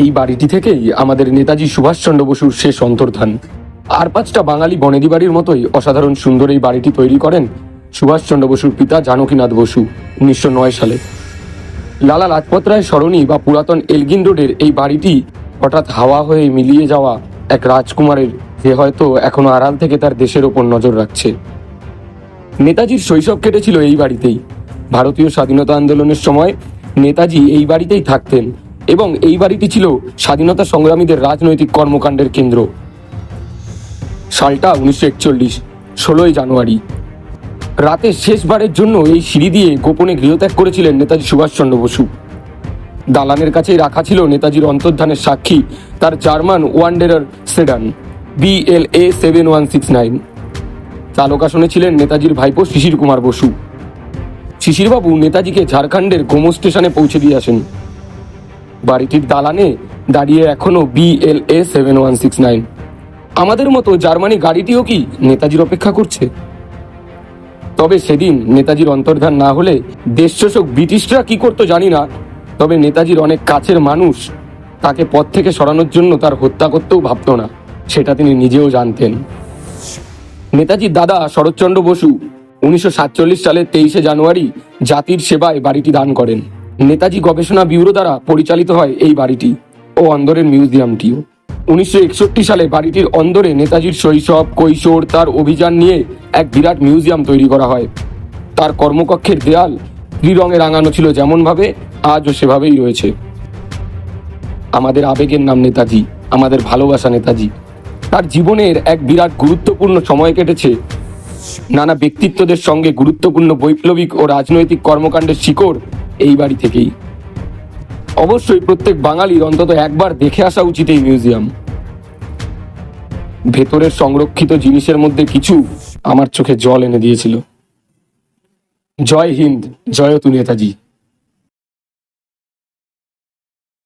এই বাড়িটি থেকেই আমাদের নেতাজি সুভাষচন্দ্র বসুর শেষ অন্তর্ধান। আর পাঁচটা বাঙালি বনেদি বাড়ির মতোই অসাধারণ সুন্দর এই বাড়িটি তৈরি করেন সুভাষচন্দ্র বসুর পিতা জানকীনাথ বসু, উনিশশো নয় সালে। লালা লাজপত রায় সরণি বা পুরাতন এলগিন রোডের এই বাড়িটি হঠাৎ হাওয়া হয়ে মিলিয়ে যাওয়া এক রাজকুমারের, যে হয়তো এখনও আড়াল থেকে তার দেশের ওপর নজর রাখছে। নেতাজির শৈশব কেটেছিল এই বাড়িতেই। ভারতীয় স্বাধীনতা আন্দোলনের সময় নেতাজি এই বাড়িতেই থাকতেন। এবং এই বাড়িটি ছিল স্বাধীনতা সংগ্রামীদের রাজনৈতিক কর্মকাণ্ডের কেন্দ্র। সালটা উনিশশো একচল্লিশ, ষোলোই জানুয়ারি। রাতে শেষবারের জন্য এই সিঁড়ি দিয়ে গোপনে গৃহত্যাগ করেছিলেন নেতাজি সুভাষচন্দ্র বসু। দালানের কাছেই রাখা ছিল নেতাজির অন্তর্ধানের সাক্ষী, তার German Wanderer sedan, BLA seven one six nine. চালক আসনে ছিলেন নেতাজির ভাইপো শিশির কুমার বসু। শিশিরবাবু নেতাজিকে ঝাড়খণ্ডের গোমো স্টেশনে পৌঁছে দিয়ে আসেন। বাড়িটির দালানে দাঁড়িয়ে এখনও BLA seven one six nine আমাদের মতো জার্মানি গাড়িটিও কি নেতাজির অপেক্ষা করছে? তবে সেদিন নেতাজির অন্তর্ধান না হলে দেশশোষক ব্রিটিশরা কি করতো জানি না, তবে নেতাজির অনেক কাছের মানুষ তাকে পথ থেকে সরানোর জন্য তার হত্যা করতেও ভাবতো না, সেটা তিনি নিজেও জানতেন। নেতাজির দাদা শরৎচন্দ্র বসু উনিশশো সালের তেইশে জানুয়ারি জাতির সেবায় বাড়িটি দান করেন। নেতাজি গবেষণা ব্যুরো দ্বারা পরিচালিত হয় এই বাড়িটি ও অন্দরের মিউজিয়ামটিও। উনিশশো একষট্টি সালে বাড়িটির অন্দরে নেতাজির শৈশব, কৈশোর তার অভিযান নিয়ে এক বিরাট মিউজিয়াম তৈরি করা হয়। তার কর্মকক্ষের দেয়াল ত্রিরঙে রাঙানো ছিল যেমনভাবে আজও সেভাবেই রয়েছে। আমাদের আবেগের নাম নেতাজি, আমাদের ভালোবাসা নেতাজি। তার জীবনের এক বিরাট গুরুত্বপূর্ণ সময় কেটেছে। নানা ব্যক্তিত্বদের সঙ্গে গুরুত্বপূর্ণ বৈপ্লবিক ও রাজনৈতিক কর্মকাণ্ডের শিকড় এই বাড়ি থেকেই। অবশ্যই প্রত্যেক বাঙালির অন্তত একবার দেখে আসা উচিত এই মিউজিয়াম। ভেতরের সংরক্ষিত জিনিসের মধ্যে কিছু আমার চোখে জল এনে দিয়েছিল। জয় হিন্দ জয়তু নেতাজি।